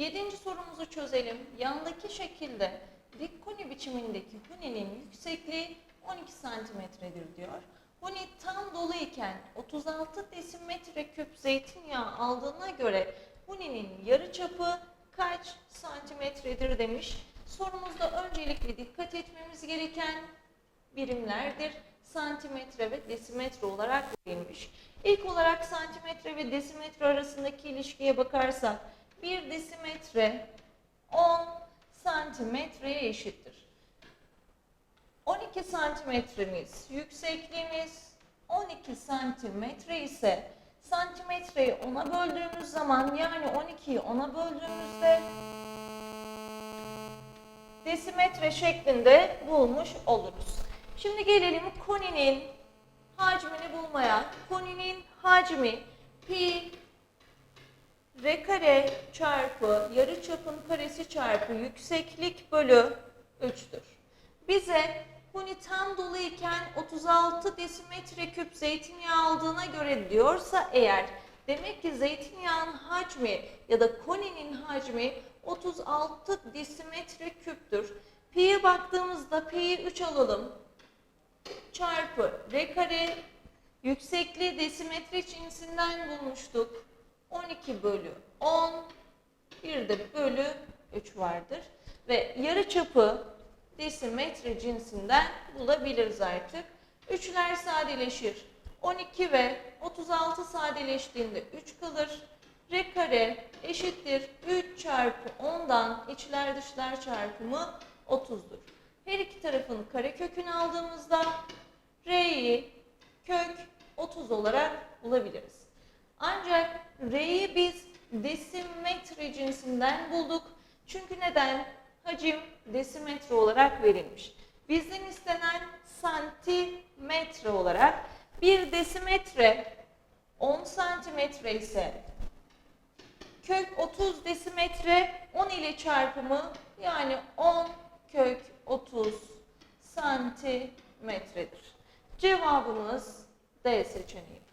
Yedinci sorumuzu çözelim. Yandaki şekilde dik koni biçimindeki huninin yüksekliği 12 santimetredir diyor. Huni tam dolu iken 36 desimetre küp zeytinyağı aldığına göre huninin yarıçapı kaç santimetredir demiş. Sorumuzda öncelikle dikkat etmemiz gereken birimlerdir. Santimetre ve desimetre olarak verilmiş. İlk olarak santimetre ve desimetre arasındaki ilişkiye bakarsak 1 desimetre 10 santimetreye eşittir. 12 santimetremiz yüksekliğimiz 12 santimetre ise santimetreyi 10'a böldüğümüz zaman yani 12'yi 10'a böldüğümüzde desimetre şeklinde bulmuş oluruz. Şimdi gelelim koninin hacmini bulmaya. Koninin hacmi pi r kare çarpı yarıçapın karesi çarpı yükseklik bölü 3'tür. Bize huni tam dolu iken 36 desimetre küp zeytinyağı aldığına göre diyorsa eğer demek ki zeytinyağının hacmi ya da koninin hacmi 36 desimetre küptür. Pi'ye baktığımızda pi'yi 3 alalım. Çarpı r kare yüksekliği desimetre cinsinden bulmuştuk. 12 bölü 10 bir de bölü 3 vardır. Ve yarı çapı desimetre cinsinden bulabiliriz artık. Üçler sadeleşir. 12 ve 36 sadeleştiğinde 3 kalır. R kare eşittir 3 çarpı 10'dan içler dışlar çarpımı 30'dur. Her iki tarafın karekökünü aldığımızda R'yi kök 30 olarak bulabiliriz. Ancak R'yi biz desimetre cinsinden bulduk. Çünkü neden? Hacim desimetre olarak verilmiş. Bizden istenen santimetre olarak bir desimetre 10 santimetre ise kök 30 desimetre 10 ile çarpımı yani 10 kök 30 santimetredir. Cevabımız D seçeneğidir.